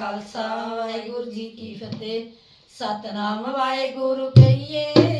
ਖਾਲਸਾ ਵਾਹਿਗੁਰੂ ਜੀ ਕੀ ਫਤਿਹ। ਸਤਨਾਮ ਵਾਹਿਗੁਰੂ ਕਹੀਏ।